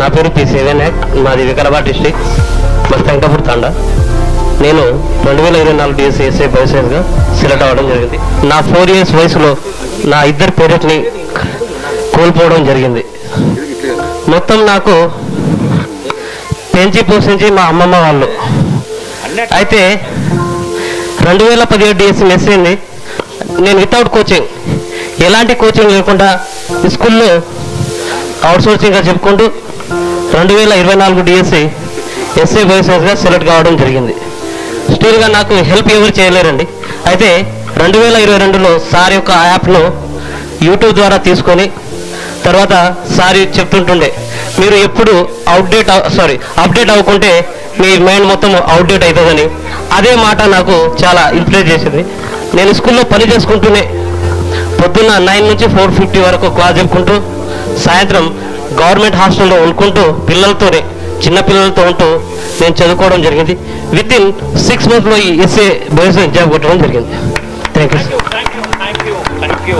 నా పేరు పి సేవనాయక్ మాది వికారాబాద్ డిస్టిక్ మా శంకపూర్ తాండా. నేను రెండు వేల ఇరవై నాలుగు డిఎస్సీ ఎస్ఐ బయోసైన్స్గా సెలెక్ట్ అవ్వడం జరిగింది. నా ఫోర్ ఇయర్స్ వయసులో నా ఇద్దరు పేరెంట్ని కోల్పోవడం జరిగింది. మొత్తం నాకు పెంచి పోషించి మా అమ్మమ్మ వాళ్ళు. అయితే రెండు వేల పదిహేడు డిఎస్సీ మిస్ అయింది నేను వితౌట్ కోచింగ్ ఎలాంటి కోచింగ్ లేకుండా స్కూల్లో అవుట్సోర్సింగ్గా చెప్పుకుంటూ రెండు వేల ఇరవై నాలుగు డిఎస్సి ఎస్సీ బయోసైన్స్గా సెలెక్ట్ కావడం జరిగింది. స్టిల్గా నాకు హెల్ప్ ఎవరు చేయలేరండి. అయితే రెండు వేల ఇరవై రెండులో సార్ యొక్క యాప్ను యూట్యూబ్ ద్వారా తీసుకొని తర్వాత సార్ చెప్తుంటుండే మీరు ఎప్పుడు అవుట్డేట్ సారీ అప్డేట్ అవ్వకుంటే మీ మైండ్ మొత్తం అవుట్డేట్ అవుతుందని అదే మాట నాకు చాలా ఇంప్రెస్ చేసింది. నేను స్కూల్లో పని చేసుకుంటూనే పొద్దున్న నైన్ నుంచి ఫోర్ ఫిఫ్టీ వరకు క్లాస్ చెప్పుకుంటూ సాయంత్రం గవర్నమెంట్ హాస్టల్లో ఉండుకుంటూ పిల్లలతోనే చిన్నపిల్లలతో ఉంటూ నేను చదువుకోవడం జరిగింది. విత్ ఇన్ సిక్స్ మంత్స్లో ఈ ఎస్ఏ బయోస్ జాబ్ కొట్టడం జరిగింది. Thank you